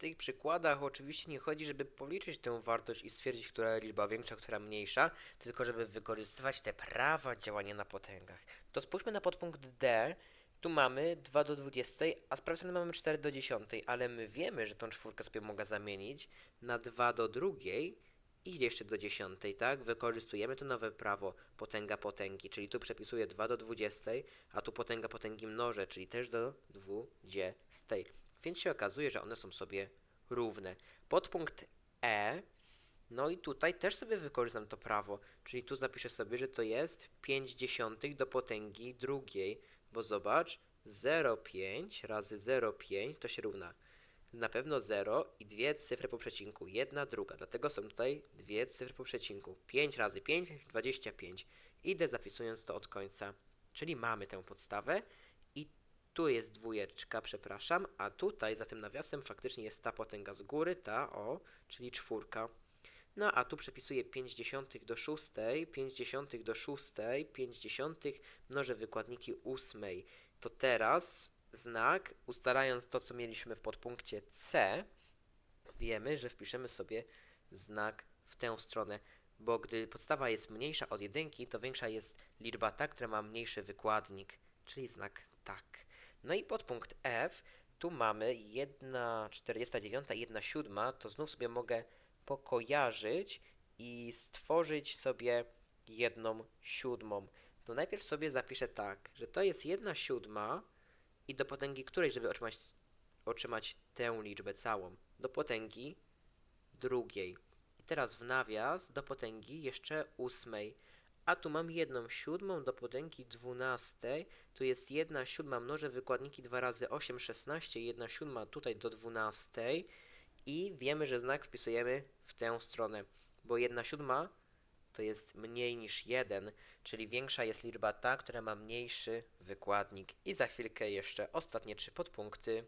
tych przykładach oczywiście nie chodzi, żeby policzyć tę wartość i stwierdzić, która liczba większa, która mniejsza, tylko żeby wykorzystywać te prawa działania na potęgach. To spójrzmy na podpunkt D. Tu mamy 2 do 20, a z prawej strony mamy 4 do 10, ale my wiemy, że tą czwórkę sobie mogę zamienić na 2 do drugiej i jeszcze do 10, tak? Wykorzystujemy to nowe prawo potęga potęgi, czyli tu przepisuję 2 do 20, a tu potęga potęgi mnożę, czyli też do 20. Więc się okazuje, że one są sobie równe. Podpunkt E, no i tutaj też sobie wykorzystam to prawo, czyli tu zapiszę sobie, że to jest 5 dziesiątych do potęgi drugiej, bo zobacz, 0,5 razy 0,5 to się równa na pewno 0 i dwie cyfry po przecinku, jedna, druga, dlatego są tutaj dwie cyfry po przecinku. 5 razy 5, 25. Idę zapisując to od końca, czyli mamy tę podstawę tu jest dwójeczka, przepraszam, a tutaj za tym nawiasem faktycznie jest ta potęga z góry, ta o, czyli czwórka. No a tu przepisuję 5 dziesiątych do 6, 5 dziesiątych do 6, 5 dziesiątych mnożę wykładniki ósmej. To teraz znak, ustalając to, co mieliśmy w podpunkcie C, wiemy, że wpiszemy sobie znak w tę stronę, bo gdy podstawa jest mniejsza od jedynki, to większa jest liczba ta, która ma mniejszy wykładnik, czyli znak tak. No i podpunkt F, tu mamy 1,49 i 1,7, to znów sobie mogę pokojarzyć i stworzyć sobie jedną siódmą. To najpierw sobie zapiszę tak, że to jest 1 siódma i do potęgi której, żeby otrzymać, otrzymać tę liczbę całą? Do potęgi drugiej. I teraz w nawias do potęgi jeszcze ósmej. A tu mam jedną siódmą do potęgi dwunastej. Tu jest jedna siódma, mnożę wykładniki 2 razy 8, 16, jedna siódma tutaj do dwunastej. I wiemy, że znak wpisujemy w tę stronę, bo jedna siódma to jest mniej niż 1, czyli większa jest liczba ta, która ma mniejszy wykładnik. I za chwilkę jeszcze ostatnie trzy podpunkty.